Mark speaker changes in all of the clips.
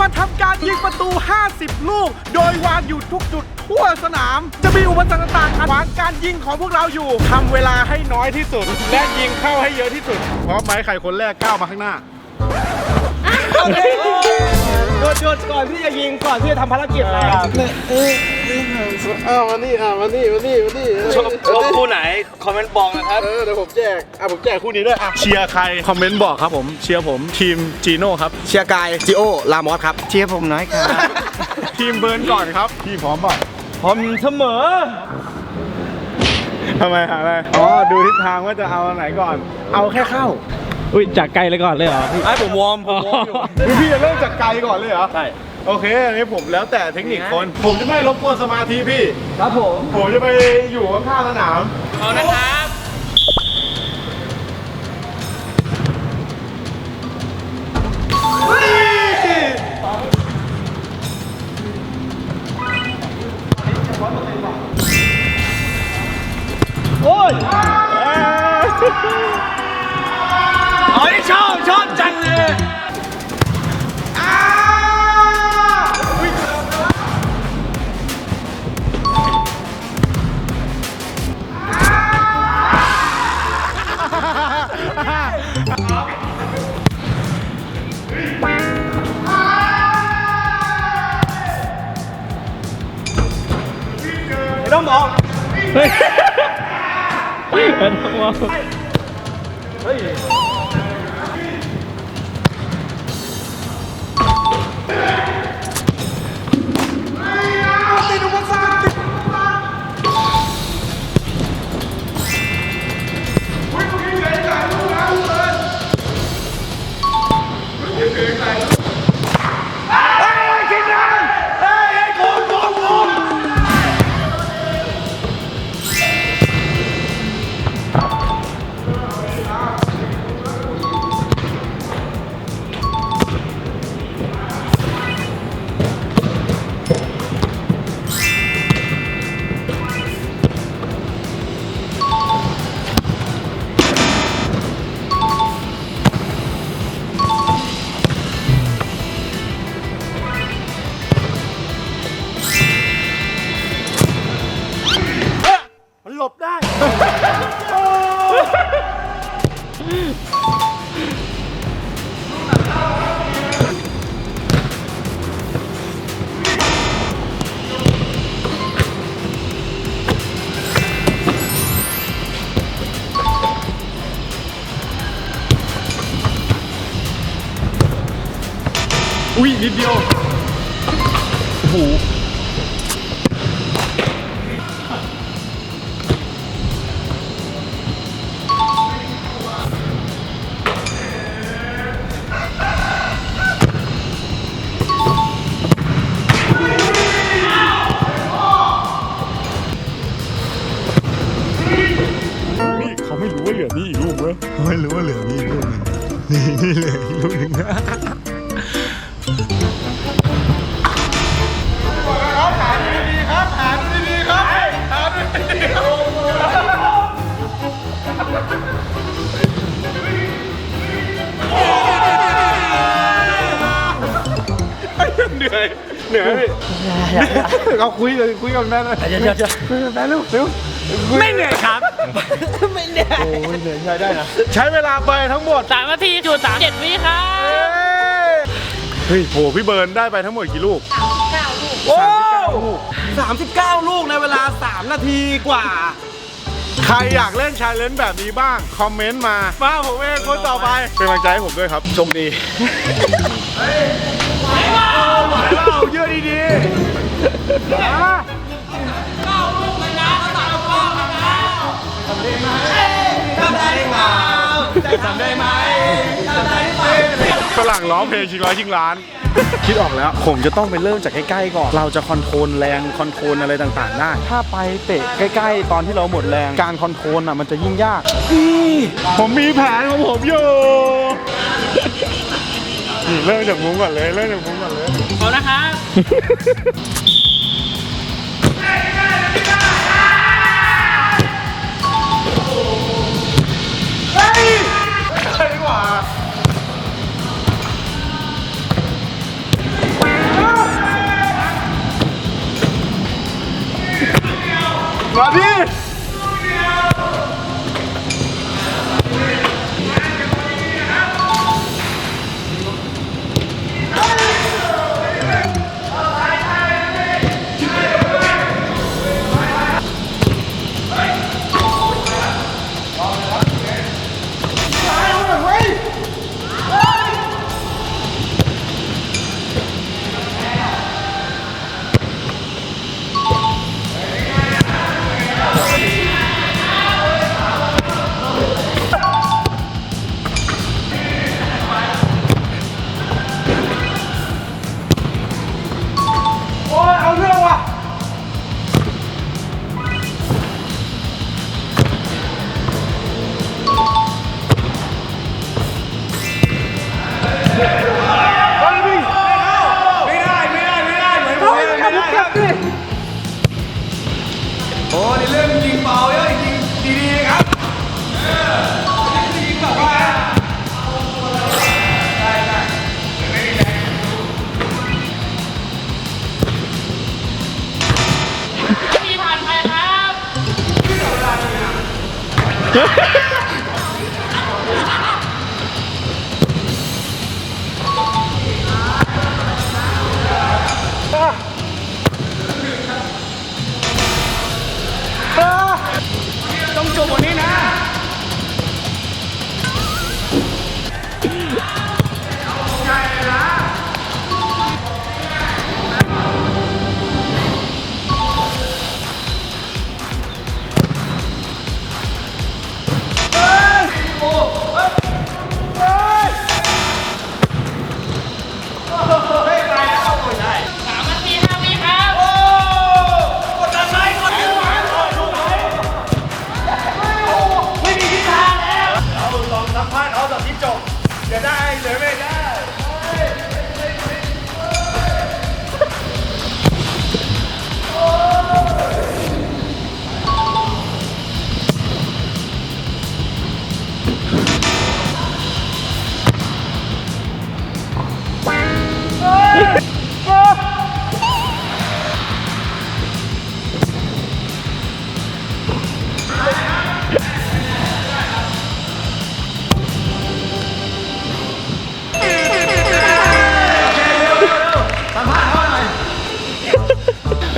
Speaker 1: มาทำการยิงประตู 50 ลูก โดยวางอยู่ทุกจุดทั่วสนาม จะมีอุปสรรคต่างๆขัดขวางการยิงของพวกเราอยู่ทำเวลาให้น้อยที่สุด และยิงเข้าให้เยอะที่สุดพร้อมไหมใครคนแรกก้าวมาข้างหน้า
Speaker 2: หยุดหยุดก่อนที่จะยิงก่อนที่จะทำภารกิจอะไรครับ
Speaker 1: อ้ามานี่อะมานี่มานี่มานี่
Speaker 3: ชอบชอบคู่ไหนคอมเมนต์บอกนะครับ
Speaker 1: เออเดี๋ยวผมแจกอะผมแจกคู่นี้ด้วยอะเชียร์ใครคอมเมนต์บอกครับผมเชียร์ผมทีมจีโน่ครับ
Speaker 2: เชียร์กายจิโอลามอสครับเชียร์ผมน้อยครับ
Speaker 1: ทีมเบิร์นก่อนครับพี่พร้อมป่ะ
Speaker 2: ผมเสมอ
Speaker 1: ทำไมหาอะไรอ๋อดูทิศทางว่าจะเอาอันไหนก่อน เอาแค่เข้า
Speaker 4: อุ้ยจากไกลเลยก่อนเลยเหรอพี่
Speaker 2: ไอ้ผมวอร์มผมวอร์มอยู่
Speaker 1: คือพี่จะเริ่มจากไกลก่อนเลยเหรอ
Speaker 2: ใช่
Speaker 1: โอเคอันนี้ผมแล้วแต่เทคนิคคน ผมจะไม่รบกวนสมาธิพี่
Speaker 2: ครับผม
Speaker 1: ผมจะไปอยู่ข้างๆสนาม
Speaker 3: เอานะครับ โอ้ย ไม่ชอบชอบจังเลยอา
Speaker 2: ไม่ต้องบอ
Speaker 1: กเฮ้ย เฮ้ย น นิดเดียว โอ้โห เราคุยเลยคุยกับแม่เลย
Speaker 2: เดี๋ยวเดี๋ยวเดี๋ยว
Speaker 1: คุยกับแม่เร็วเร็ว
Speaker 3: ไม่เหนื่อยครับ
Speaker 2: ไม่เหนื่อย
Speaker 1: โอ้ยเหนื่อยใช้ได้นะใช้เวลาไปทั้งหมด
Speaker 3: สามนาทีจุดสามเจ็ดวิครับ
Speaker 1: เฮ้ยโหพี่เบิร์นได้ไปทั้งหมดกี่ลูก
Speaker 2: โอ้สามสิบเก้าลูกในเวลา 3 นาทีกว่า
Speaker 1: ใครอยากเล่นชาเลนจ์แบบนี้บ้าง คอมเมนต์มามาผมเองคนต่อไป เป็นกำลังใจให้ผมด้วยครับชมดีไหวเปล่าไหวเปล่าเยอะดีๆ มาฝรั่งร้องเพลงชิงร้อยชิงล้าน คิดออกแล้ว ผมจะต้องไปเริ่มจากใกล้ๆก่อน เราจะคอนโทรลแรงคอนโทรลอะไรต่างๆได้ ถ้าไปเตะใกล้ๆ ตอนที่เราหมดแรงการคอนโทรลอะมันจะยิ่งยากนี่ผมมีแผนของผมอยู่นี่เริ่มจากมุ้งก่อนเลยเริ่มจากมุ้งก่อนเลย
Speaker 3: เขานะครับ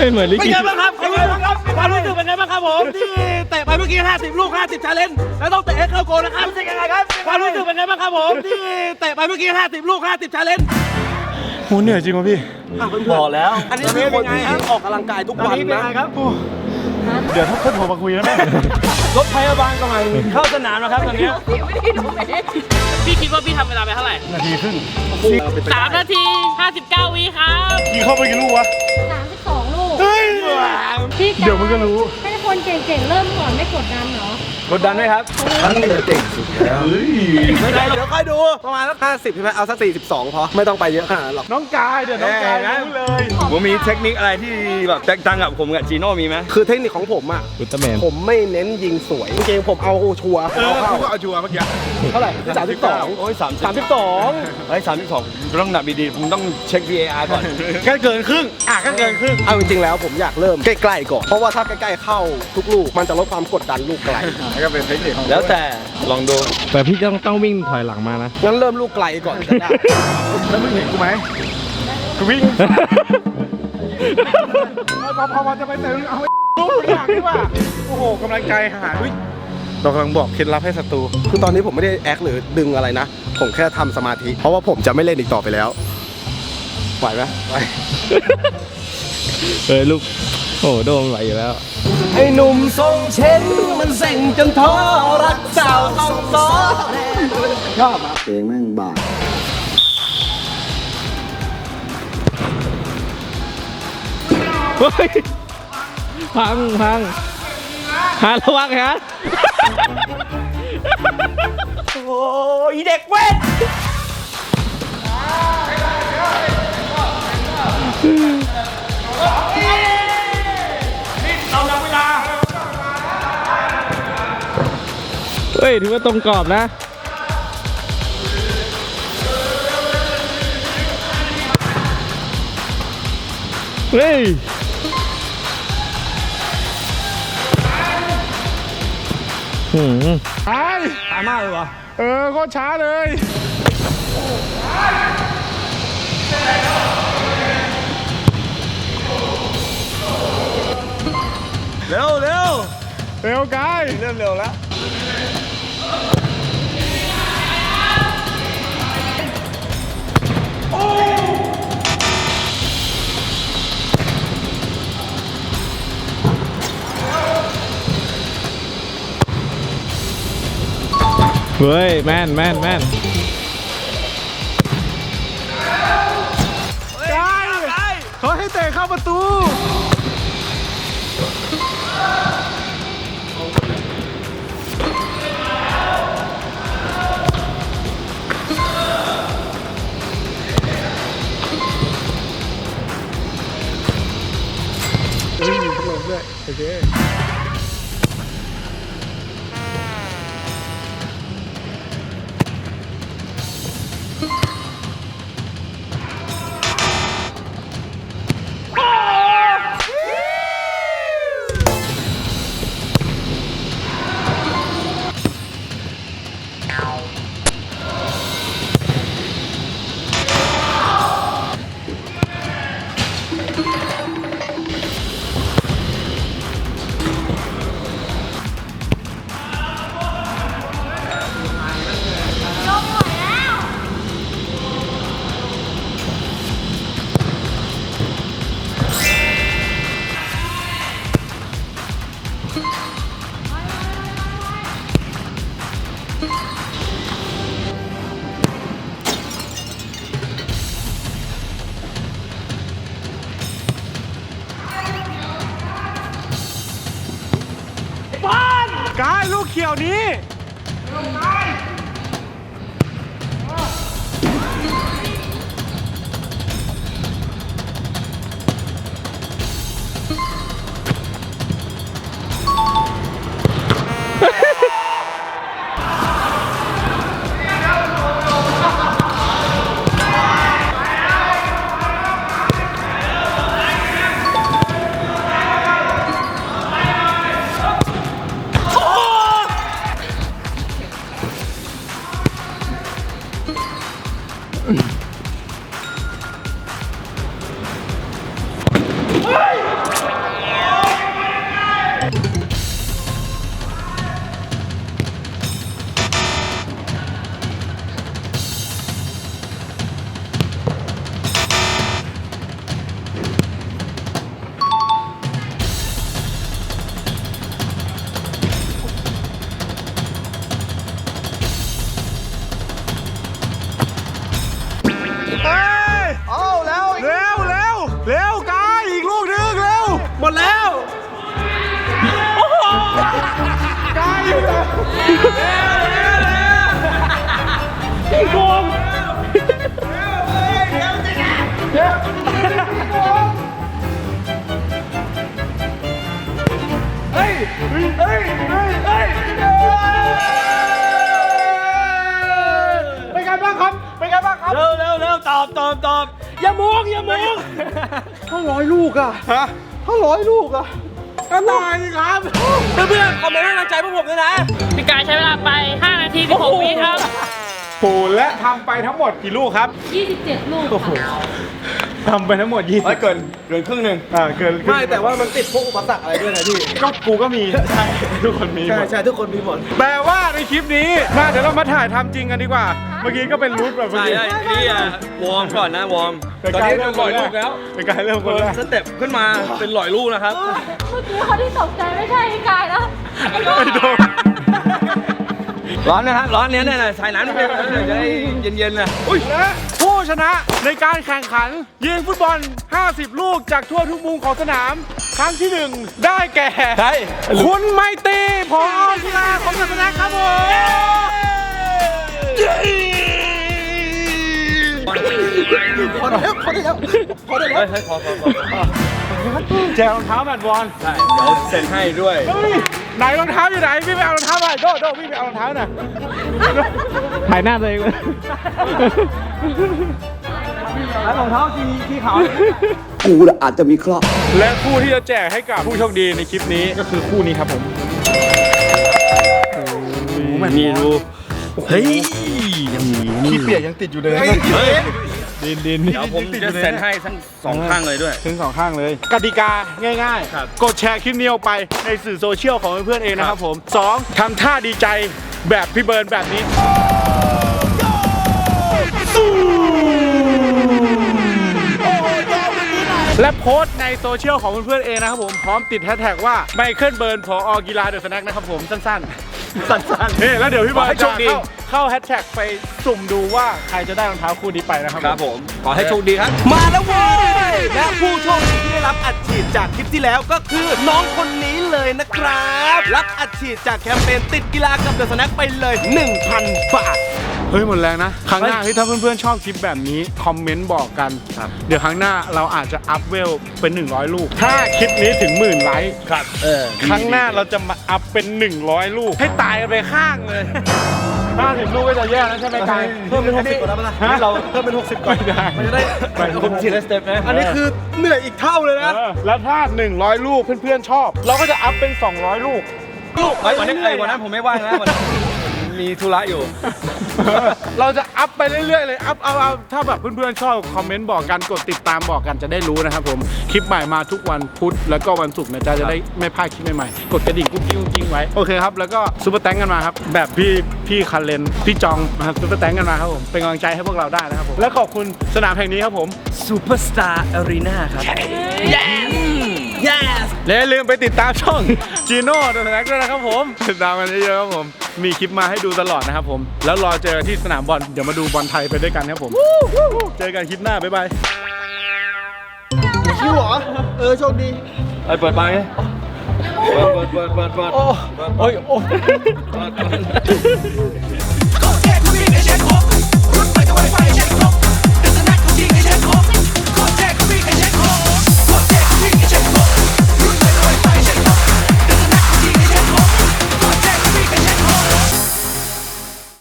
Speaker 4: ไม่เหมือนลิ
Speaker 2: เป็น
Speaker 4: ขิ
Speaker 2: ไง
Speaker 4: ต
Speaker 2: บ้างครับเป็นไงบ้างครับความรู้สึกเป็นไงบ้างครับผมที่เตะไปเมื่อกี้ 50 ลูก 50ชาเลนจ์แล้วต้องเตะให้เข้าโกลนะครับรู้สึกยังไงครับความรู้สึกเป็นไงบ้างครับผมที่เตะไปเมื่อกี้ 50 ลูก 50ชาเลนจ์
Speaker 1: โหเหนื่อยจริงวะพี่
Speaker 2: บอกแล้ว อันนี้คือคนที่ออกกำลังกายทุกวันนะ
Speaker 1: เดี๋ยวถ้าเพื่อนโทรมาคุยแล้วแม่
Speaker 2: รถพยาบาลกำลังเข้าสนามนะครับตอนนี้
Speaker 3: พี่คิดว่าพี่ทำเวลาไปเท่าไหร่
Speaker 1: นาทีครึ่ง
Speaker 3: สามนาทีห้าสิบเก้าวิครับ
Speaker 1: ยิงเข้าไปกี่ลูกวะ
Speaker 5: สามสิบสองลูก
Speaker 1: เฮ้ย
Speaker 5: พี่
Speaker 1: เดี๋ยวมึงก็รู้
Speaker 5: ให้คนเก่งๆ เริ่มก่อนไม่กดดันเหรอ
Speaker 2: กดดันไหมครับ
Speaker 1: เฮ้ย
Speaker 2: ไม่ได้เดี๋ยวค่อยดู ประมาณสัก50ใช่ไหมเอาสัก42พอไม่ต้องไปเยอะขนาดนั้นหรอก
Speaker 1: น้องกายเดี๋ยวน้องกายรู้เลย
Speaker 6: ผมมีเทคนิคอะไรที่แบบแตกต่างกับผมกับจีโน่มีไหม
Speaker 2: คือเทคนิคของผมอะ
Speaker 4: อุลตร้าแมน
Speaker 2: ผมไม่เน้นยิงสวยจริงๆผมเอาชัวร์
Speaker 1: เออกูก็เอาชัวร์เมื่อกี้
Speaker 2: เท่าไหร่สามสิบสอง
Speaker 6: โอ้ยสาม
Speaker 2: สามสิบสอง
Speaker 6: เฮ้ยสามสิบสองต้องหนับดีๆผมต้องเช็ค VAR ก่อน
Speaker 1: ก็เกินครึ่งอะก็เกินครึ่ง
Speaker 2: เอาจริงๆแล้วผมอยากเริ่มใกล้ๆก่อนเพราะว่าถ้าใกล้ๆเข้าทุกลูกมันจะลดความกดดันลูกไกล
Speaker 1: แล้วก็เป็นเทคนิคของ
Speaker 6: แล้วแต่ลองดู
Speaker 4: แต่พี่ต้องต้องวิ่งถอยหลังมานะ
Speaker 2: งั้นเริ่มลูกไกลก่อนจะได้
Speaker 1: แล้วมึงเห็นกูไหมกูวิ่งพอพอพอจะไปเตะมึงเอาไอ้ลูกอย่างนี้ว่า โอ้โหกำลังใจหายอุ๊ยเรากำลังบอกเคล็ดลับให้ศัตรู
Speaker 2: คือตอนนี้ผมไม่ได้แอคหรือดึงอะไรนะ ผมแค่ทำสมาธิ เพราะว่าผมจะไม่เล่นอีกต่อไปแล้ว ไหวไหมไหว
Speaker 4: เออลูก โอ้โหโดนไหวอยู่แล้ว
Speaker 2: ไอ้หนุ่มทรงเช่นมันเส่งจนท้อรักสาวต้องซ้อชอบอะ
Speaker 7: เพลงแม่งบาด
Speaker 4: เฮ้ยพังพังหาระวังฮะ
Speaker 2: โอ้ยเด็กเว้น
Speaker 4: เฮ้ย ถือว่าตรงกรอบนะ เฮ้ยหืม
Speaker 1: ไป
Speaker 3: ตายมากเลยวะ
Speaker 1: เออโคตรช้าเลย
Speaker 3: เร็วเร็ว
Speaker 1: เร็วกาย
Speaker 3: เริ่มเร็วแล้ว
Speaker 4: เฮ้ย แม่นแม่นแม่น
Speaker 1: กายเขาให้เตะเข้าประตู เขียวนี้เฮ้ย
Speaker 3: เฮ้
Speaker 1: ยเฮ้ยเฮ้ยเป็นไงบ้างครับเป็นไงบ้างครับ
Speaker 3: เร็วเร็วเร็วตอบตอบตอบอย่ามองอย่ามอง
Speaker 1: ถ้าร้อยลูกอะฮะถ้าร้อยลูกอะก็ตายสิครับ
Speaker 3: เพื่อนๆคอมเมนต์ให้กำลังใจพวกผมด้วยนะ
Speaker 8: พี่กายใช้เวลาไป 5 นาที16วิครับ
Speaker 1: โหและทำไปทั้งหมดกี่ลูกครับ
Speaker 5: 27 ลูกค่ะ
Speaker 1: ทำไปทั้งหมด20
Speaker 3: เฮ้ยเกินเกินครึ่งหนึ่ง
Speaker 1: อ่าเกิน
Speaker 3: ไม่แต่ว่ามันติดพวกอุปสรรคอะไรด้วยนะพี่
Speaker 1: ก็กูก็มีใช่ทุกคนมีห
Speaker 3: ใช่
Speaker 1: มด
Speaker 3: ใช่ทุกคนมีหมด
Speaker 1: แปลว่าในคลิปนี้มาเดี๋ยวเรามาถ่ายทำจริงกันดีกว่า เมื่อกี้ก็เป็นรูทแบบเมื่อ
Speaker 3: ใช่
Speaker 1: กี้
Speaker 3: ใช่พี่อะวอร์มก่อนนะวอร์ม
Speaker 1: แต่
Speaker 3: ตอน
Speaker 1: กาย
Speaker 3: นี้
Speaker 1: เริ่
Speaker 3: เป็
Speaker 1: ม
Speaker 3: น
Speaker 1: ค
Speaker 3: ร้อนย
Speaker 1: แร
Speaker 3: ลู
Speaker 1: ก
Speaker 3: กแล้ว
Speaker 1: เป็นกายเริ่มคนแรก
Speaker 3: สเต็ปขึ้นมาเป็นร้อยลูกนะครับ
Speaker 5: เมื่อกี้คนที่ตกใจไม่ใช่พี่กายนะไอ้โด
Speaker 1: ไอ้โดม
Speaker 3: ร้อนนะฮะร้อนเนี้ยเนี่ยนะใส่น้ำนิดนึงจะได้เย็นๆนะอุ้ย
Speaker 1: และ ผู้ชนะในการแข่งขัน ยิงฟุตบอล 50 ลูกจากทั่วทุกมุมของสนาม ครั้งที่หนึ่งได้แก่
Speaker 3: ใช่
Speaker 1: คุณไมตรีพอกีฬาของศาสนาครับผม
Speaker 3: พอแล้วพอแล้วพอได้แล้วเฮ้ยพอพอพอพอ
Speaker 1: แจกรองเท้าแบดบอล
Speaker 3: ใช่เดี๋ยวเซ็นให้ด้วย
Speaker 1: เฮ้ยไหนรองเท้าอยู่ไหนพี่ไปเอารองเท้ามาโดโดพี่ไปเอารองเท้าหน่อย
Speaker 4: ถ่ายหน้าตัวเองเลย
Speaker 3: แล้วรองเท้าสีสีขาว
Speaker 6: กูน่ะอาจจะมีเคราะห์
Speaker 1: และคู่ที่จะแจกให้กับผู้โชคดีในคลิปนี้ก็คือคู่นี้ครับผมโอ้โหแม่ง
Speaker 4: นี่ดูเฮ้ยยังมีนี่
Speaker 1: ขี้เปียกยังติดอยู่เลย
Speaker 4: ดินดิน
Speaker 1: เดี๋ยวผมจะเซ็นให้ทั้ง
Speaker 4: สองข้างเลยด้วย
Speaker 1: ถึงสองข้างเลย กติกาง่าย
Speaker 4: ครับ
Speaker 1: ๆกดแชร์คลิปนี้ออกไปในสื่อโซเชียลของเพื่อนๆเองนะครับผม 2. ทำท่าดีใจแบบพี่เบิร์นแบบนี้ และโพสต์ในโซเชียลของเพื่อนๆเองนะครับผม พร้อมติดแฮชแท็กว่าไมเคิลเบิร์นพอกีฬาเดอะสแน็คนะครับผมสั้นๆ สั้นๆนี่แล้วเดี๋ยวพี่เบิร์
Speaker 4: ขอให้
Speaker 1: น
Speaker 4: โช
Speaker 1: จะ
Speaker 4: คดี
Speaker 1: เข้าเข้าแฮชแท็กไปสุ่มดูว่าใครจะได้รองเท้าคู่นี้ไปนะครับ
Speaker 4: ครับผม ขอให้โชคดีครับ
Speaker 2: มาแล้วเว้ยและผู้โชคดีที่ได้รับอัดฉีดจากคลิปที่แล้วก็คือน้องคนนี้เลยนะครับ รับอัดฉีดจากแคมเปญติดกีฬากับเดอะสแน็คไปเลย 1,000 บาท
Speaker 1: เฮ้ยหมดแรงนะ ครั้งหน้าที่ถ้าเพื่อนๆชอบคลิปแบบนี้คอมเมนต์บอกกัน เดี๋ยวครั้งหน้าเราอาจจะอัพเวลเป็น 100 ลูก ถ้าคลิปนี้ถึงหมื่นไลค์ครับ
Speaker 4: เออ
Speaker 1: ครั้งหน้าเราจะมาอัพเป็น 100 ลูก ให้ตายกันไปข้างเลยถ้าถึงลูกก็จะแย่แล้วใช่ไหมกาย
Speaker 2: เพิ่มเป็น60ก่อนได้ปะล่ะ
Speaker 1: ฮะ
Speaker 2: เราเพิ่มเป็น60ก่อน
Speaker 1: ไม่ได้
Speaker 2: มันจะได้
Speaker 1: ไปผมทีละสเต็ปนะ
Speaker 2: อันนี้คือเหนื่อยอีกเท่าเลยนะ
Speaker 1: เออแล้วถ้า100ลูกเพื่อนๆชอบ เราก็จะอัพเป็น200ลูก
Speaker 2: ลูก
Speaker 4: ไอ้วันนั้นไอ้วันนั้นผมไม่ว่างนะวันนั้น มีธุระอยู่
Speaker 1: เราจะอัพไปเรื่อยๆเลย อัพเอาเอาถ้าแบบเพื่อนๆชอบคอมเมนต์บอกกัน กดติดตามบอกกันจะได้รู้นะครับผม คลิปใหม่มาทุกวันพุธแล้วก็วันศุกร์นะจ๊ะจะได้ไม่พลาดคลิปใหม่ๆ กดกระดิ่งกุ้งกิ้งกุ้งกิ้งไว้ โอเคครับ แล้วก็ซูเปอร์แตงกันมาครับ แบบพี่พี่คันเลน พี่จองนะครับซูเปอร์แตงกันมาครับผม เป็นกำลังใจให้พวกเราได้นะครับผม และขอบคุณสนามแห่งนี้ครับผม
Speaker 2: ซูเปอร์สตาร์อารีนาครับ yes yes
Speaker 1: และอย่าลืมไปติดตามช่องจีโน่ดนัม็กด้วยนะครับผมติดตามกันเยอะๆครับผม มีคลิปมาให้ดูตลอดนะครับผม แล้วรอเจอที่สนามบอลเดี๋ยวมาดูบอลไทยไปด้วยกันครับผม เจอกันคลิปหน้าบ๊ายบาย
Speaker 2: คิวเหรอ เออโชคดี
Speaker 4: ไอ้เปิดไปเปิดเปิดเปิดเปิดเปิด
Speaker 1: โอ้โอ้ยโอ้ Go get me, it's